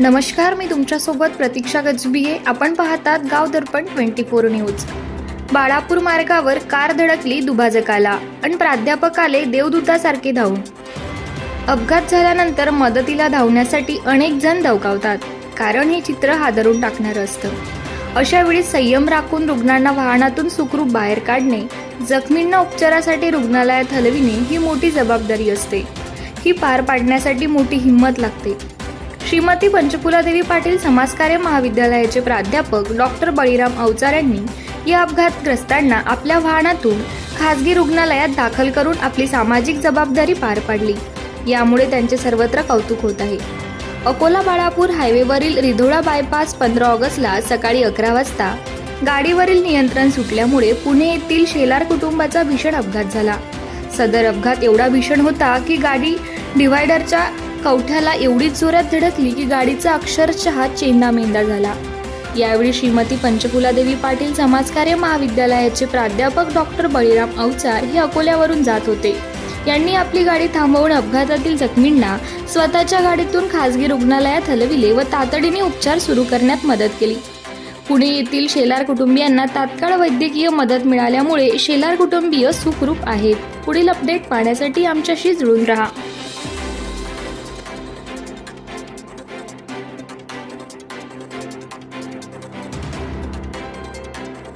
नमस्कार मी तुमच्यासोबत प्रतीक्षा गजबिये आपण पाहतात Gaon Darpan twenty four news. Balapur मार्गावर कार धडकली दुभाजकाला आणि प्राध्यापक आले देवदूतासारखे धावून. अपघात झाल्यानंतर मदतीला धावण्यासाठी अनेक जण धवकावतात कारण हे चित्र हादरून टाकणारं असतं. अशा वेळी संयम राखून रुग्णांना वाहनातून सुखरूप बाहेर काढणे जखमींना उपचारासाठी रुग्णालयात हलविणे ही मोठी जबाबदारी असते. ही पार पाडण्यासाठी मोठी हिंमत लागते. श्रीमती पंचफुलादेवी पाटील समाजकार्य महाविद्यालयाचे प्राध्यापक डॉक्टर बळीराम अवचार यांनी या अपघातग्रस्तांना आपल्या वाहनातून खासगी रुग्णालयात दाखल करून आपली सामाजिक जबाबदारी पार पाडली. यामुळे त्यांचे सर्वत्र कौतुक होत आहे. अकोला बाळापूर हायवेवरील रिधोळा बायपास पंधरा ऑगस्टला सकाळी अकरा वाजता गाडीवरील नियंत्रण सुटल्यामुळे पुणे येथील शेलार कुटुंबाचा भीषण अपघात झाला. सदर अपघात एवढा भीषण होता की गाडी डिव्हायडरच्या कवठ्याला एवढीच जोरात धडकली की गाडीचा अक्षरशः चेंदामेंदा झाला. यावेळी श्रीमती पंचकुलादेवी पाटील समाजकार्य महाविद्यालयाचे प्राध्यापक डॉक्टर बळीराम अवचार हे अकोल्यावरून जात होते. यांनी आपली गाडी थांबवून अपघातातील जखमींना स्वतःच्या गाडीतून खासगी रुग्णालयात हलविले व तातडीने उपचार सुरू करण्यात मदत केली. पुणे येथील शेलार कुटुंबियांना तात्काळ वैद्यकीय मदत मिळाल्यामुळे शेलार कुटुंबीय सुखरूप आहेत. पुढील अपडेट पाहण्यासाठी आमच्याशी जुळून राहा.